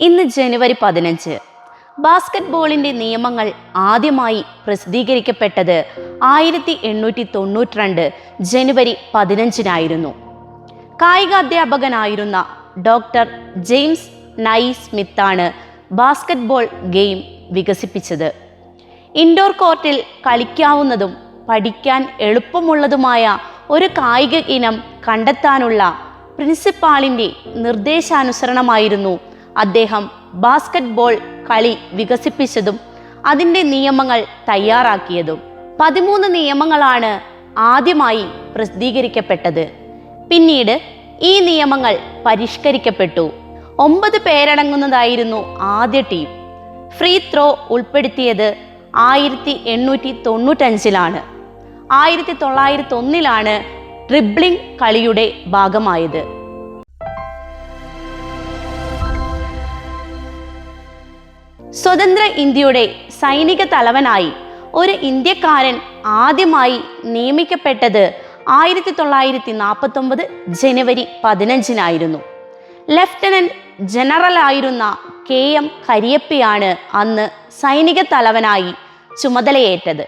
ഇന്ന് ജനുവരി പതിനഞ്ച്. ബാസ്കറ്റ് ബോളിന്റെ നിയമങ്ങൾ ആദ്യമായി പ്രസിദ്ധീകരിക്കപ്പെട്ടത് ആയിരത്തി എണ്ണൂറ്റി തൊണ്ണൂറ്റിരണ്ട് ജനുവരി പതിനഞ്ചിനായിരുന്നു. കായികാധ്യാപകനായിരുന്ന ഡോക്ടർ ജെയിംസ് നൈ സ്മിത്താണ് ബാസ്കറ്റ് ബോൾ ഗെയിം വികസിപ്പിച്ചത്. ഇൻഡോർ കോർട്ടിൽ കളിക്കാവുന്നതും പഠിക്കാൻ എളുപ്പമുള്ളതുമായ ഒരു കായിക ഇനം കണ്ടെത്താനുള്ള പ്രിൻസിപ്പാളിന്റെ നിർദ്ദേശാനുസരണമായിരുന്നു അദ്ദേഹം ബാസ്കറ്റ്ബോൾ കളി വികസിപ്പിച്ചതും അതിന്റെ നിയമങ്ങൾ തയ്യാറാക്കിയതും. പതിമൂന്ന് നിയമങ്ങളാണ് ആദ്യമായി പ്രസിദ്ധീകരിക്കപ്പെട്ടത്. പിന്നീട് ഈ നിയമങ്ങൾ പരിഷ്കരിക്കപ്പെട്ടു. ഒമ്പത് പേരടങ്ങുന്നതായിരുന്നു ആദ്യ ടീം. ഫ്രീ ത്രോ ഉൾപ്പെടുത്തിയത് ആയിരത്തി എണ്ണൂറ്റി തൊണ്ണൂറ്റഞ്ചിലാണ് ആയിരത്തി തൊള്ളായിരത്തി ഒന്നിലാണ് ഡ്രിബ്ലിംഗ് കളിയുടെ ഭാഗമായത്. സ്വതന്ത്ര ഇന്ത്യയുടെ സൈനിക തലവനായി ഒരു ഇന്ത്യക്കാരൻ ആദ്യമായി നിയമിക്കപ്പെട്ടത് ആയിരത്തി തൊള്ളായിരത്തി നാൽപ്പത്തൊമ്പത് ജനുവരി പതിനഞ്ചിനായിരുന്നു. ലഫ്റ്റനന്റ് ജനറലായിരുന്ന കെ എം കരിയപ്പയാണ് അന്ന് സൈനിക തലവനായി ചുമതലയേറ്റത്.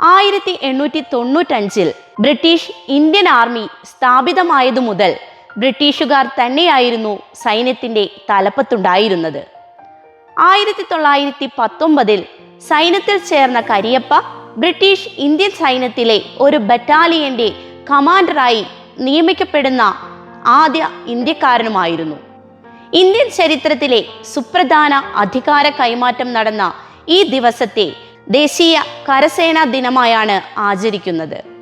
ആയിരത്തി എണ്ണൂറ്റി തൊണ്ണൂറ്റഞ്ചിൽ ബ്രിട്ടീഷ് ഇന്ത്യൻ ആർമി സ്ഥാപിതമായതു മുതൽ ബ്രിട്ടീഷുകാർ തന്നെയായിരുന്നു സൈന്യത്തിന്റെ തലപ്പത്തുണ്ടായിരുന്നത്. ആയിരത്തി തൊള്ളായിരത്തി പത്തൊമ്പതിൽ സൈന്യത്തിൽ ചേർന്ന കരിയപ്പ ബ്രിട്ടീഷ് ഇന്ത്യൻ സൈന്യത്തിലെ ഒരു ബറ്റാലിയന്റെ കമാൻഡറായി നിയമിക്കപ്പെടുന്ന ആദ്യ ഇന്ത്യക്കാരനുമായിരുന്നു. ഇന്ത്യൻ ചരിത്രത്തിലെ സുപ്രധാന അധികാര കൈമാറ്റം നടന്ന ഈ ദിവസത്തെ ദേശീയ കരസേനാ ദിനമായാണ് ആചരിക്കുന്നത്.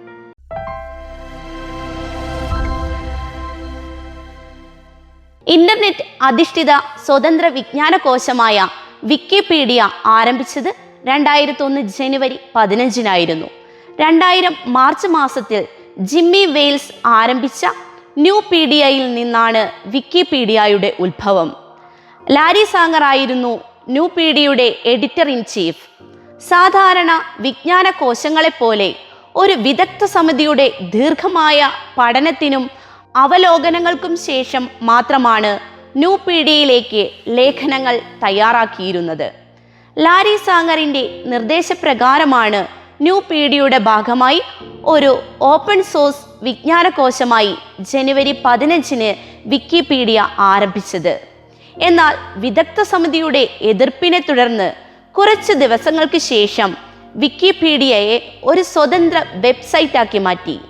ഇന്റർനെറ്റ് അധിഷ്ഠിത സ്വതന്ത്ര വിജ്ഞാനകോശമായ വിക്കിപീഡിയ ആരംഭിച്ചത് രണ്ടായിരത്തി ഒന്ന് ജനുവരി പതിനഞ്ചിനായിരുന്നു. രണ്ടായിരം മാർച്ച് മാസത്തിൽ ജിമ്മി വെയിൽസ് ആരംഭിച്ച ന്യൂ പീഡിയയിൽ നിന്നാണ് വിക്കിപീഡിയയുടെ ഉത്ഭവം. ലാരി സാങ്ങർ ആയിരുന്നു ന്യൂ പീഡിയയുടെ എഡിറ്റർ ഇൻ ചീഫ്. സാധാരണ വിജ്ഞാന കോശങ്ങളെപ്പോലെ ഒരു വിദഗ്ധ സമിതിയുടെ ദീർഘമായ പഠനത്തിനും അവലോകനങ്ങൾക്കും ശേഷം മാത്രമാണ് ന്യൂ പീഡിയയിലേക്ക് ലേഖനങ്ങൾ തയ്യാറാക്കിയിരുന്നത്. ലാരി സാങ്ങറിന്റെ നിർദ്ദേശപ്രകാരമാണ് ന്യൂ പീഡിയയുടെ ഭാഗമായി ഒരു ഓപ്പൺ സോഴ്സ് വിജ്ഞാനകോശമായി ജനുവരി പതിനഞ്ചിന് വിക്കിപീഡിയ ആരംഭിച്ചത്. എന്നാൽ വിദഗ്ധ സമിതിയുടെ എതിർപ്പിനെ തുടർന്ന് കുറച്ച് ദിവസങ്ങൾക്ക് ശേഷം വിക്കിപീഡിയയെ ഒരു സ്വതന്ത്ര വെബ്സൈറ്റാക്കി മാറ്റി.